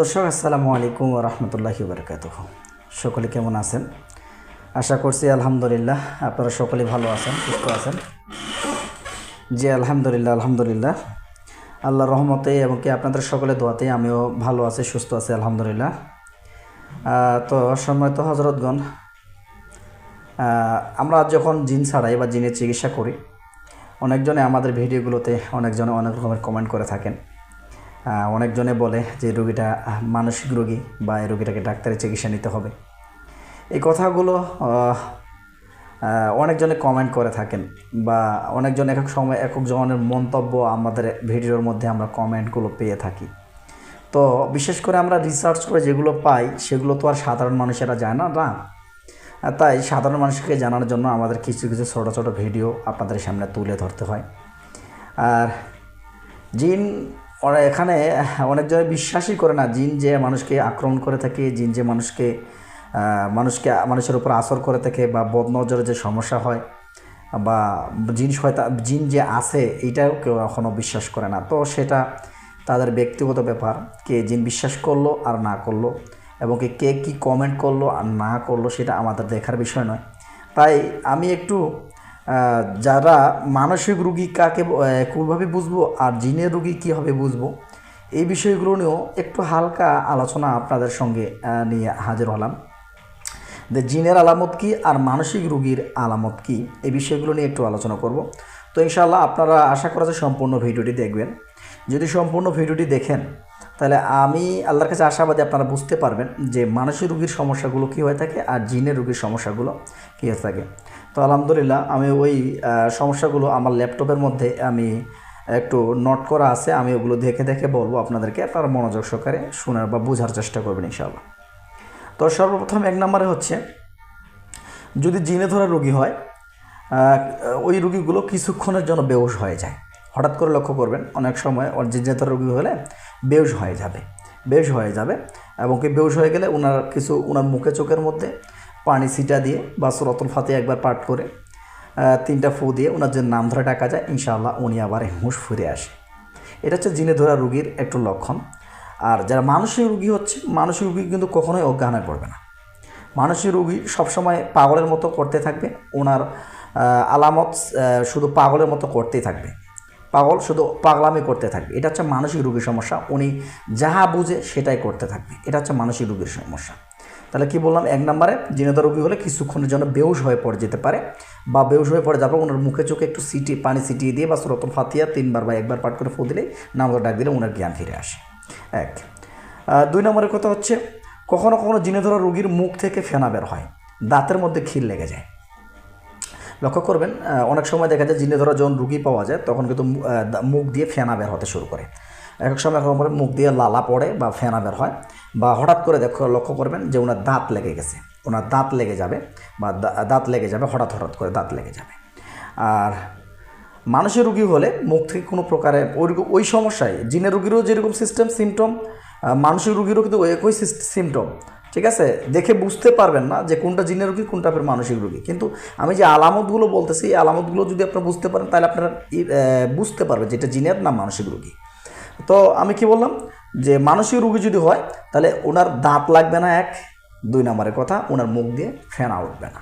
দর্শক, আসসালামু আলাইকুম রহমতুল্লাহি বারকাত সকলে কেমন আছেন? আশা করছি আলহামদুলিল্লাহ আপনারা সকলে ভালো আছেন, সুস্থ আছেন। জি, আলহামদুলিল্লাহ আলহামদুলিল্লাহ। আল্লাহর রহমতে এবং কি আপনাদের সকলের দোয়াতে আমিও ভালো আছি, সুস্থ আছি, আলহামদুলিল্লাহ। তো সম্মানিত হজরতগণ আমরা যখন জিন ছাড়াই বা জিনের চিকিৎসা করি, অনেকজনে আমাদের ভিডিওগুলোতে অনেকজনে অনেক রকমের কমেন্ট করে থাকেন। অনেকজনে বলে যে রোগীটা মানসিক রোগী বা এই রোগীটাকে ডাক্তারের চিকিৎসা নিতে হবে। এই কথাগুলো অনেকজনে কমেন্ট করে থাকেন বা অনেকজন এক এক সময় এক জনের মন্তব্য আমাদের ভিডিওর মধ্যে আমরা কমেন্টগুলো পেয়ে থাকি। তো বিশেষ করে আমরা রিসার্চ করে যেগুলো পাই, সেগুলো তো আর সাধারণ মানুষেরা যায় না। না তাই সাধারণ মানুষকে জানার জন্য আমাদের কিছু কিছু ছোটো ছোটো ভিডিও আপনাদের সামনে তুলে ধরতে হয়। আর জিন ওরা এখানে অনেকজনে বিশ্বাসই করে না, জিন যে মানুষকে আক্রমণ করে থাকে, জিন যে মানুষকে মানুষকে, মানুষের উপর আসর করে থাকে বা বদনজরের যে সমস্যা হয় বা জিন শয়তা, জিন যে আছে এইটাও কেউ এখনও বিশ্বাস করে না। তো সেটা তাদের ব্যক্তিগত ব্যাপার, কে জিন বিশ্বাস করল আর না করল এবং কি, কে কমেন্ট করল আর না করল, সেটা আমাদের দেখার বিষয় নয়। তাই আমি একটু যারা মানসিক রুগী কাকে কোনভাবে বুঝব আর জিনের রুগী কীভাবে বুঝব, এই বিষয়গুলো নিয়েও একটু হালকা আলোচনা আপনাদের সঙ্গে নিয়ে হাজির হলাম। যে জিনের আলামত কি আর মানসিক রুগীর আলামত কি, এই বিষয়গুলো নিয়ে একটু আলোচনা করব। তো ইনশাআল্লাহ আপনারা আশা করা যায় সম্পূর্ণ ভিডিওটি দেখবেন। যদি সম্পূর্ণ ভিডিওটি দেখেন, তাহলে আমি আল্লাহর কাছে আশাবাদী আপনারা বুঝতে পারবেন যে মানসিক রুগীর সমস্যাগুলো কী হয়ে থাকে আর জিনের রুগীর সমস্যাগুলো কী হয়ে থাকে। তো আলহামদুলিল্লাহ, আমি ওই সমস্যাগুলো আমার ল্যাপটপের মধ্যে আমি একটু নোট করা আছে, আমি ওগুলো দেখে দেখে বলব আপনাদেরকে আপনারা মনোযোগ সহকারে শোনার বা বোঝার চেষ্টা করবেন ইনশাআল্লাহ। তো সর্বপ্রথম এক নম্বরে হচ্ছে, যদি জিনে ধরা রোগী হয় ওই রুগীগুলো কিছুক্ষণের জন্য বেউস হয়ে যায়। হঠাৎ করে লক্ষ্য করবেন, অনেক সময় ওর জিনে ধরা রোগী হলে বেউস হয়ে যাবে বেউস হয়ে যাবে এবং কি বেউস হয়ে গেলে ওনার কিছু ওনার মুখে চোখের মধ্যে পানি সিটা দিয়ে বা সুরতুল ফাতে একবার পাঠ করে তিনটা ফু দিয়ে ওনার যে নাম ধরে ডাকা যায়, ইনশাআল্লাহ উনি আবার হুঁশ ফিরে আসে। এটা হচ্ছে জিনে ধরা রুগীর একটু লক্ষণ। আর যারা মানসিক রুগী হচ্ছে, মানসিক রুগী কিন্তু কখনোই অজ্ঞান হয়ে পড়বে না। মানসিক রুগী সবসময় পাগলের মতো করতে থাকবে, ওনার আলামত শুধু পাগলের মতো করতেই থাকবে। পাগল শুধু পাগলামি করতে থাকবে। এটা হচ্ছে মানসিক রুগীর সমস্যা, উনি যাহা বুঝে সেটাই করতে থাকবে। এটা হচ্ছে মানসিক রুগীর সমস্যা। তাহলে কি বললাম? এক নম্বরে জিনেদা রোগী হলে কিছুক্ষণের জন্য বেউস হয়ে পড়ে যেতে পারে বা বেউস হয়ে পড়ে যাবে ওনার মুখে চোখে একটু সিটি, পানি ছিটিয়ে দিয়ে বা সুরতন ফাতিয়া তিনবার বা একবার পাঠ করে ফু দিলেই নামটা ডাক দিলে ওনার জ্ঞান ফিরে আসে। এক। দুই নম্বরের কথা হচ্ছে, কখনো কখনো জিনে ধরা রোগীর মুখ থেকে ফেনা বের হয়, দাঁতের মধ্যে খিল লেগে যায়। লক্ষ্য করবেন অনেক সময় দেখা যায় জিনে ধরা যখন রুগী পাওয়া যায় তখন কিন্তু মুখ দিয়ে ফেনা বের হতে শুরু করে। এক এক সময় এখন মুখ দিয়ে লালা পড়ে বা ফেনা বের হয়। বা হঠাৎ করে দেখো, লক্ষ্য করবেন যে ওনার দাঁত লেগে গেছে। ওনার দাঁত লেগে যাবে বা দাঁত লেগে যাবে, হঠাৎ হঠাৎ করে দাঁত লেগে যাবে। আর মানুষের রুগী হলে মুখ থেকে কোনো প্রকারে ওই ওই সমস্যায়, জিনের রুগীরও যেরকম সিস্টেম সিমটম মানসিক রুগীরও কিন্তু একই সিমটম ঠিক আছে? দেখে বুঝতে পারবেন না যে কোনটা জিনের রুগী, কোনটা আপনার মানসিক রুগী। কিন্তু আমি যে আলামতগুলো বলতেছি, এই আলামতগুলো যদি আপনারা বুঝতে পারেন, তাহলে আপনারা বুঝতে পারবেন যে এটা জিনের না মানসিক রুগী। তো আমি কি বললাম? যে মানসিক রুগী যদি হয়, তাহলে ওনার দাঁত লাগবে না এক, দুই নম্বরের কথা, ওনার মুখ দিয়ে ফেনা উঠবে না।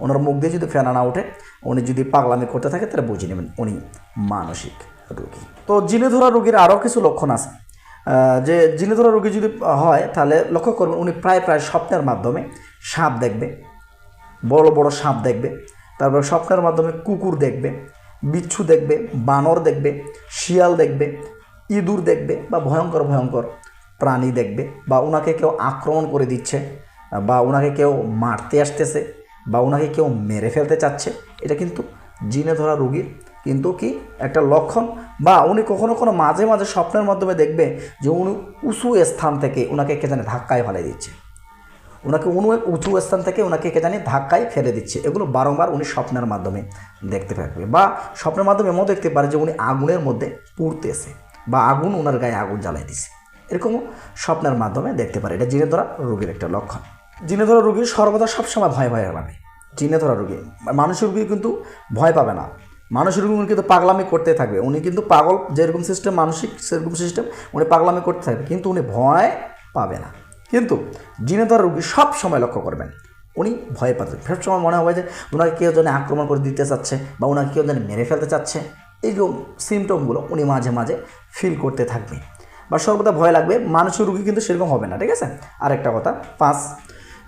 ওনার মুখ দিয়ে যদি ফেনা না ওঠে উনি যদি পাগলামি করতে থাকে, তাহলে বুঝে নেবেন উনি মানসিক রোগী। তো জিনে ধরা রোগীর আরও কিছু লক্ষণ আছে। যে জিনে ধরা রোগী যদি হয়, তাহলে লক্ষ্য করবেন উনি প্রায় প্রায় স্বপ্নের মাধ্যমে সাপ দেখবে, বড় বড় সাপ দেখবে, তারপর স্বপ্নের মাধ্যমে কুকুর দেখবে, বিচ্ছু দেখবে, বানর দেখবে, শিয়াল দেখবে ইঁদুর দেখবে বা ভয়ঙ্কর ভয়ঙ্কর প্রাণী দেখবে বা ওনাকে কেউ আক্রমণ করে দিচ্ছে, বা ওনাকে কেউ মারতে আসতেছে, বা ওনাকে কেউ মেরে ফেলতে চাচ্ছে, এটা কিন্তু জিনে ধরা রুগীর কিন্তু কি একটা লক্ষণ। বা উনি কখনো কোনো মাঝে মাঝে স্বপ্নের মাধ্যমে দেখবে যে উনি উঁচু স্থান থেকে ওনাকে কে জানে ধাক্কায় ফেলে দিচ্ছে। ওনাকে উনি, উঁচু স্থান থেকে ওনাকে কে জানি ধাক্কায় ফেলে দিচ্ছে। এগুলো বারংবার উনি স্বপ্নের মাধ্যমে দেখতে পারবে বা স্বপ্নের মাধ্যমে এমন দেখতে পারে যে উনি আগুনের মধ্যে পুড়তেছে। বা আগুন ওনার গায়ে আগুন জ্বালাই দিছে। এরকমও স্বপ্নের মাধ্যমে দেখতে পারে। এটা জিনে ধরা রোগীর একটা লক্ষণ। জিনে ধরা রোগী সর্বদা সবসময় ভয় ভয় পাবে জিনে ধরা রোগী। মানুষের রোগী কিন্তু ভয় পাবে না। মানুষের রোগী উনি কিন্তু পাগলামি করতে থাকবে। উনি কিন্তু পাগল যেরকম সিস্টেম মানসিক সেরকম সিস্টেম উনি পাগলামি করতে থাকবে। কিন্তু উনি ভয় পাবে না। কিন্তু জিনে ধরা রুগী সব সময় লক্ষ্য করবেন। উনি ভয় পাচ্ছেন সব সময় মনে হবে যে ওনাকে কেউ যেন আক্রমণ করে দিতে চাচ্ছে বা ওনাকে কেউ যেন মেরে ফেলতে চাচ্ছে। এই যে সিমটমগুলো উনি মাঝে মাঝে ফিল করতে থাকবে। বা সর্বদা ভয় লাগবে, মানুষের রুগী কিন্তু সেরকম হবে না, ঠিক আছে? আর একটা কথা, পাঁচ,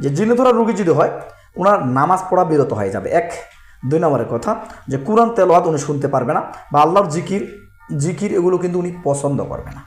যে জিনে ধরা রুগী যদি হয় ওনার নামাজ পড়া বিরত হয়ে যাবে। এক, দুই নম্বরের কথা, যে কোরআন তেলোয়াত উনি শুনতে পারবে না, বা আল্লাহর জিকির জিকির এগুলো কিন্তু উনি পছন্দ করবে না।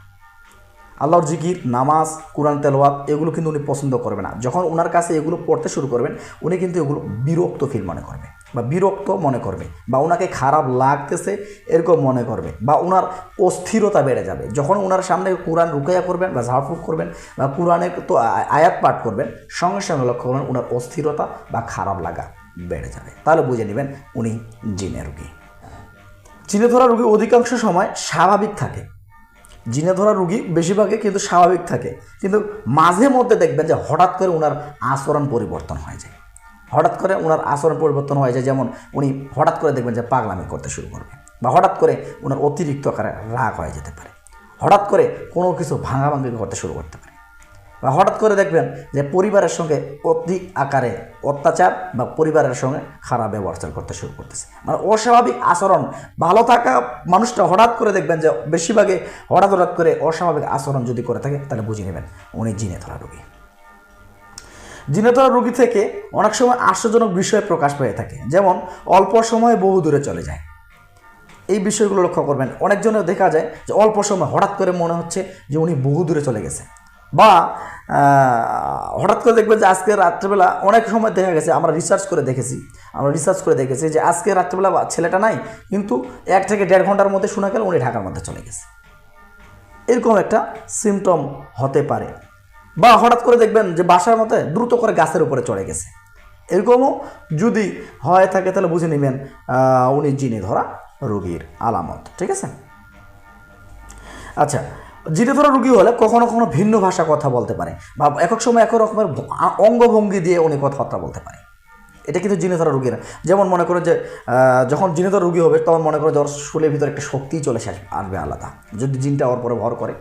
আল্লাহর জিকির, নামাজ, কোরআন তেলোয়াত এগুলো কিন্তু উনি পছন্দ করবে না। যখন ওনার কাছে এগুলো পড়তে শুরু করবেন, উনি কিন্তু এগুলো বিরক্ত ফিল মনে করবে। বা বিরক্ত মনে করবে বা ওনাকে খারাপ লাগতেছে এরকম মনে করবে বা ওনার অস্থিরতা বেড়ে যাবে। যখন ওনার সামনে কোরআন রুকাইয়া করবেন বা ঝাড়ফুঁক করবেন বা কোরআনের তো আয়াত পাঠ করবেন, সঙ্গে সঙ্গে লক্ষ্য করবেন ওনার অস্থিরতা বা খারাপ লাগা বেড়ে যাবে। তাহলে বুঝে নেবেন উনি জিনে রুগী। জিনে ধরা রুগী অধিকাংশ সময় স্বাভাবিক থাকে। জিনে ধরা রুগী বেশিরভাগই কিন্তু স্বাভাবিক থাকে। কিন্তু মাঝে মধ্যে দেখবেন যে হঠাৎ করে ওনার আচরণ পরিবর্তন হয়ে যায়। হঠাৎ করে ওনার আচরণ পরিবর্তন হয়ে যায় যেমন উনি হঠাৎ করে দেখবেন যে পাগলামি করতে শুরু করবে বা হঠাৎ করে ওনার অতিরিক্ত আকারে রাগ হয়ে যেতে পারে। হঠাৎ করে কোনো কিছু ভাঙাভাঙি করতে শুরু করতে পারে। বা হঠাৎ করে দেখবেন যে পরিবারের সঙ্গে অধিক আকারে অত্যাচার বা পরিবারের সঙ্গে খারাপ ব্যবহার করতে শুরু করতেছে। মানে অস্বাভাবিক আচরণ, ভালো থাকা মানুষটা হঠাৎ করে দেখবেন যে বেশিরভাগে হঠাৎ হঠাৎ করে অস্বাভাবিক আচরণ যদি করে থাকে, তাহলে বুঝে নেবেন উনি জিনে ধরা রোগী। জিনে ধরা রোগী থেকে অনেক সময় আশ্চর্যজনক বিষয় প্রকাশ পেয়ে থাকে। যেমন, অল্প সময়ে বহু দূরে চলে যায়। এই বিষয়গুলো লক্ষ্য করবেন। অনেকজনের দেখা যায় যে অল্প সময় হঠাৎ করে মনে হচ্ছে যে উনি বহু দূরে চলে গেছে। বা হঠাৎ করে দেখবেন যে আজকে রাত্রেবেলা অনেক সময় দেখা গেছে, আমরা রিসার্চ করে দেখেছি। আমরা রিসার্চ করে দেখেছি যে আজকে রাত্রেবেলা ছেলেটা নাই, কিন্তু এক থেকে দেড় ঘণ্টার মধ্যে শোনা গেল উনি ঢাকার মধ্যে চলে গেছে। এরকম একটা সিমটম হতে পারে। বা হঠাৎ করে দেখবেন যে বাসার মতে দ্রুত করে গাছের উপরে চড়ে গেছে। এরকমও যদি হয় থাকে তাহলে বুঝে নেবেন উনি জিনে ধরা রোগীর আলামত, ঠিক আছে? আচ্ছা জিনে ধরা রুগী হলে কখনো কখনো ভিন্ন ভাষা কথা বলতে পারে বা এক এক সময় এক রকমের অঙ্গভঙ্গি দিয়ে উনি কথাবার্তা বলতে পারে। এটা কিন্তু জিনে ধরা রুগীরা, যেমন মনে করে যে যখন জিনে ধরা রুগী হবে, তখন মনে করে যে ওর শরীরের ভিতরে একটা শক্তি চলে আসবে আলাদা। যদি জিনটা ওর পরে ভর করে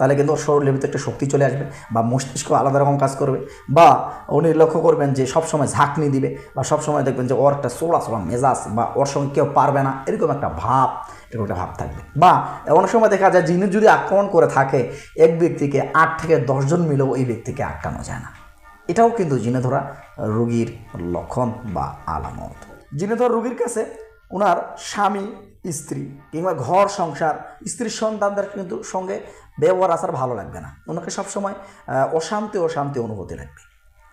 তাহলে কিন্তু ওর শরীরের ভিতরে একটা শক্তি চলে আসবে বা মস্তিষ্ক আলাদা রকম কাজ করবে। বা উনি লক্ষ্য করবেন যে সবসময় ঝাঁকনি দিবে বা সবসময় দেখবেন যে ওর একটা সোলা সোলা মেজাজ বা ওর সঙ্গে কেউ পারবে না, এরকম একটা ভাব, এরকম একটা ভাব থাকবে। বা অনেক সময় দেখা যায় যিনি যদি আক্রমণ করে থাকে, এক ব্যক্তিকে আট থেকে দশজন মিলেও এই ব্যক্তিকে আটকানো যায় না। এটাও কিন্তু জিনে ধরা রোগীর লক্ষণ বা আলামত। জিনে ধরা রোগীর কাছে ওনার স্বামী, স্ত্রী কিংবা ঘর, সংসার স্ত্রীর সন্তানদের কিন্তু সঙ্গে ব্যবহার আসার ভালো লাগবে না। ওনাকে সবসময় অশান্তি অশান্তি অনুভূতি লাগবে।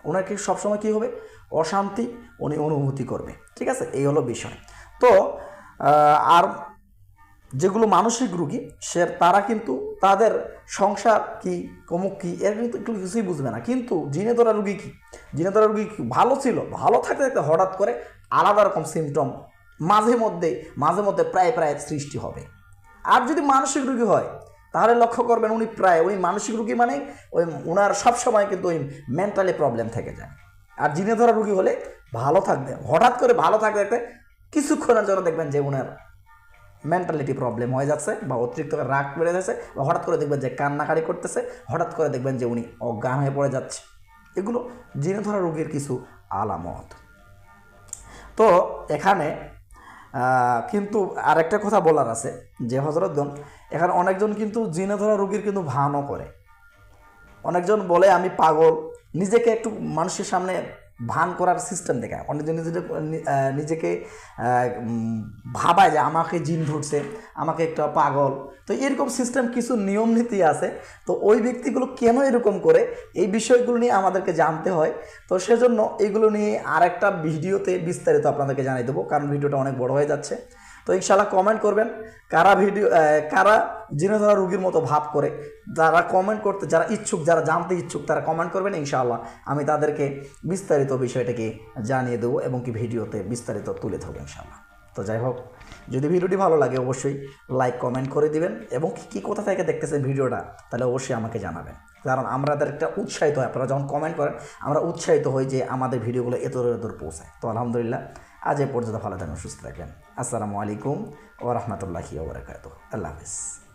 ওনাকে সবসময় কী হবে? অশান্তি উনি অনুভূতি করবে। ঠিক আছে? এই হলো বিষয়। তো আর যেগুলো মানসিক রুগী, সে, তারা কিন্তু তাদের সংসার কি, কমুক কি, এর কিন্তু একটু কিছুই বুঝবে না। কিন্তু জিনে ধরা রুগী কী? জিনে ধরা রুগী কি ভালো ছিল? ভালো থাকতে থাকতে হঠাৎ করে আলাদা রকম সিমটম মাঝে মধ্যে মাঝে মধ্যে প্রায় প্রায় সৃষ্টি হবে। আর যদি মানসিক রুগী হয় তাহলে লক্ষ্য করবেন উনি প্রায়, উনি মানসিক রুগী মানে ওই ওনার সবসময় কিন্তু ওই মেন্টালি প্রবলেম থেকে যায়। আর জিনে ধরা রুগী হলে ভালো থাকবে। হঠাৎ করে ভালো থাকতে থাকতে কিছুক্ষণের জন্য দেখবেন যে ওনার মেন্টালিটি প্রবলেম হয়ে যাচ্ছে বা অতিরিক্ত রাগ বেড়ে যাচ্ছে বা হঠাৎ করে দেখবেন যে কান্নাকারি করতেছে, হঠাৎ করে দেখবেন যে উনি অজ্ঞান হয়ে পড়ে যাচ্ছে। এগুলো জিনে ধরা রোগীর কিছু আলামত। তো এখানে কিন্তু আরেকটা কথা বলার আছে, যে হজরতগণ এখানে অনেকজন কিন্তু জিনে ধরা রুগীর কিন্তু ভানও করে। অনেকজন বলে, আমি পাগল। নিজেকে একটু মানুষের সামনে ভান করার সিস্টেম দেখায় অনেকজন নিজেকে নিজেকে ভাবায় যে আমাকে জিন ধরছে, আমাকে একটা পাগল। তো এরকম সিস্টেম কিছু নিয়ম নীতি আছে। তো ওই ব্যক্তিগুলো কেন এরকম করে? এই বিষয়গুলো নিয়ে আমাদেরকে জানতে হয়। তো সেজন্য এগুলো নিয়ে আরেকটা ভিডিওতে বিস্তারিত আপনাদেরকে জানিয়ে দেবো, কারণ ভিডিওটা অনেক বড় হয়ে যাচ্ছে। তো ইনশাল্লাহ কমেন্ট করবেন, কারা ভিডিও কারা জিনে ধরা রুগীর মতো ভাব করে, যারা কমেন্ট করতে, যারা ইচ্ছুক, যারা জানতে ইচ্ছুক, তারা কমেন্ট করবেন, ইনশাআল্লাহ। আমি তাদেরকে বিস্তারিত বিষয়টাকে জানিয়ে দেবো এবং কি ভিডিওতে বিস্তারিত তুলে ধরবো, ইনশাআল্লাহ। তো যাই হোক, যদি ভিডিওটি ভালো লাগে, অবশ্যই লাইক কমেন্ট করে দিবেন এবং কি, কী কোথা থেকে দেখতেছেন ভিডিওটা, তাহলে অবশ্যই আমাকে জানাবেন। কারণ আমাদের একটা উৎসাহিত হয় আপনারা যখন কমেন্ট করেন, আমরা উৎসাহিত হই যে আমাদের ভিডিওগুলো এত দূর পৌঁছায়। তো আলহামদুলিল্লাহ, আজ এ পর্যন্ত ভালো থাকবেন, সুস্থ থাকবেন। আসসালামু আলাইকুম ও রহমতুল্লাহি ওবরাকাত আল্লাহ হাফিজ।